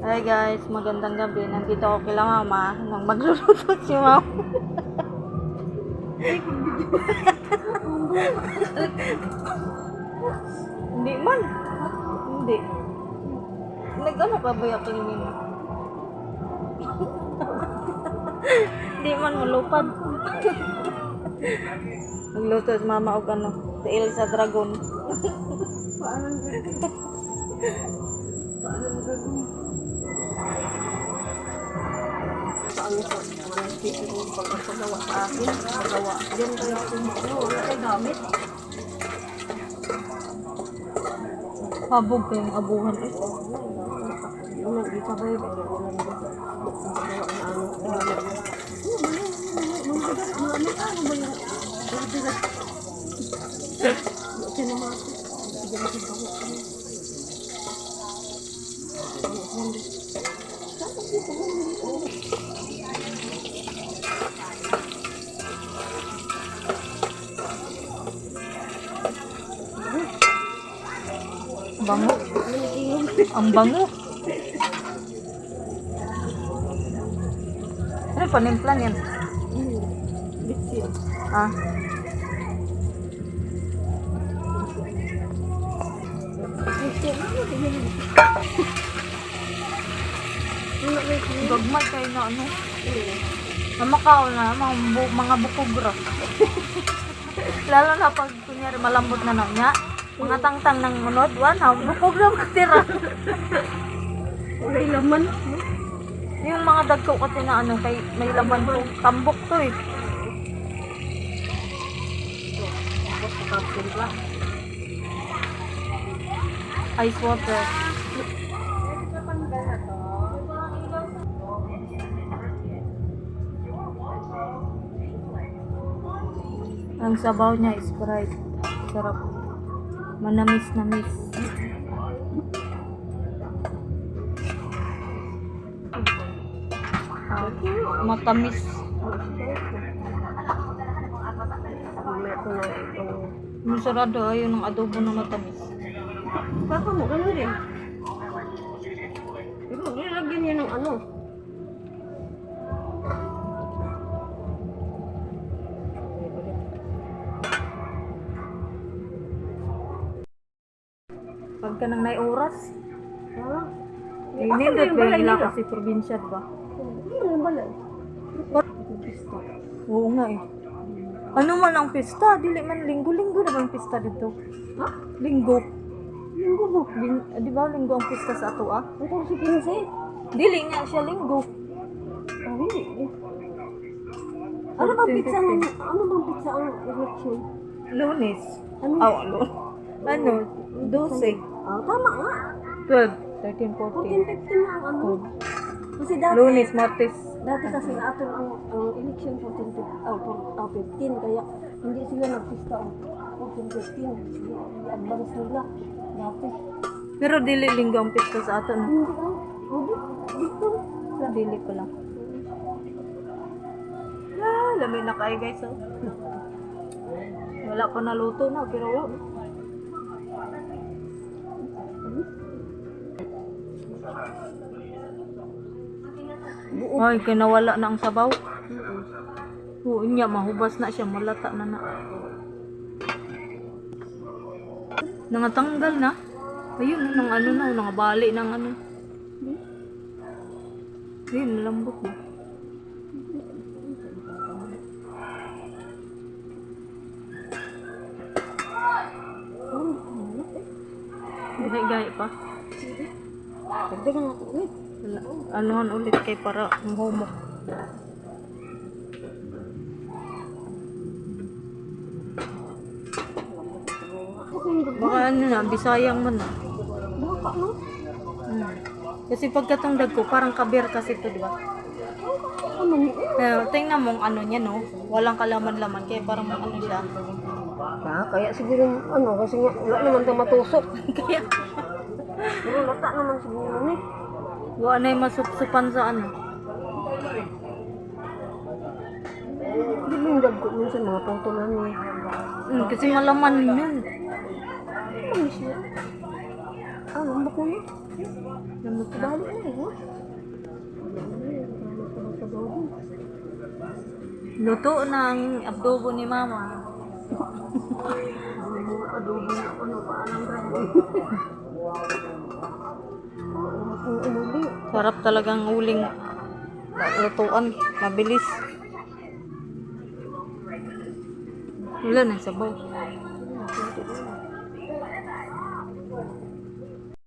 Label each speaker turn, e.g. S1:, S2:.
S1: Hi guys, magandang gabi. Nandito ako kila mama. Nang magluluto si mama. Hindi man. Hindi. Nag-ano ka ba yung mo? Hindi man malupad. Nagluto si mama og ano, tiil sa dragon.
S2: Paano? Paano gagawin? Sa mga tito ko pagkasagawa sa akin? Pagawa. Diyan kayo ako ano.
S1: Habog kayong abuhan eh.
S2: Yung nag-isabay, pero wala na ba? Ano, gamit na. Ano yun? Mga ano ka? Ano ba yun? Sa
S1: Bango. Ang bango. Ano panimplan yan? Ah, gagmay kayo na ano. Namakao na, mga, bu- mga bukugra. Lalo na pag kunyari malambot na na niya. Mga tangtang ng munod, wana, bukugra matira.
S2: Wala laman.
S1: Yung mga dagko kasi na ano, kay may laman to. Tambok to eh.
S2: Tapos nakapsin ka.
S1: Ice water. Ang sabaw niya is Sprite. Sarap. Matamis.
S2: Ko na itong...
S1: Masarado ayun ng adobo na matamis.
S2: Papa mo, ano rin? Nilagyan niya ng ano?
S1: Pagka nang may oras,
S2: Ha?
S1: eh,
S2: Ako
S1: nindot
S2: na yung
S1: ba
S2: balay
S1: nila
S2: nila?
S1: kasi probinsya ba?
S2: Ano yung balay? Pista.
S1: Oo nga eh. Ano man ang pista? Dili man linggo-linggo naman pista dito.
S2: Ha?
S1: Linggo.
S2: Linggo ba?
S1: Lin- ah, di ba linggo ang pista sa ato ah?
S2: Ito si Kinse.
S1: Dili nga siya linggo.
S2: Ah, hindi. Ano bang
S1: 14,
S2: pizza ng... Ano bang pizza ang election?
S1: Lunes.
S2: Ano?
S1: Oh, ano? Ano? 12.
S2: Ah, tama nga.
S1: 12. 13, 14.
S2: 14, 15 na ang ano. Kasi dati...
S1: Lunes, Martes.
S2: Dati kasi ato ang, ang election 14, 15, oh, for- oh, 15, kaya hindi sila nagpista ang 14, 15. I-advance nila. Dati.
S1: Pero dili linggo ang pista sa ato. No?
S2: Hindi ah. Hindi. Dito.
S1: Dili pa lang. Ah, lamig na kayo guys. Oh. Wala pa naluto na, pero oh.
S2: Buo.
S1: Ay, kinawala na ang sabaw.
S2: Mm-mm.
S1: Oo niya, mahubas na siya, malata na na. Nangatanggal na. Ayun, nang ano na, nangabali ng ano. Ayun, malambot na. Gaya-gaya pa.
S2: Dagdagan natin ulit.
S1: Anuhan ulit kay para
S2: dagdag.
S1: Baka ano na, bisayang man.
S2: Baka no?
S1: Hmm. Kasi pagkatong ko, parang kabir kasi ito, di ba?
S2: Eh.
S1: Tingnan mo ang ano niya, no? Walang kalaman-laman, kaya parang ano siya.
S2: Ah, kaya siguro ano kasi nga wala naman daw matusok.
S1: kaya,
S2: Pero lata naman siguro ni.
S1: Wala na yung masupsupan sa ano.
S2: Di ba yung dagko minsan mga putulan ni.
S1: Hmm, kasi malaman yun.
S2: Ano siya? Ano ba? ko na.
S1: Lambot na.
S2: Bali na eh. ano pa sa?
S1: Luto ang abdobo ni mama.
S2: Ano adobo na ako na paalang rin. Ang umuli.
S1: Sarap talagang uling lutuan. Mabilis. Wala na sabaw.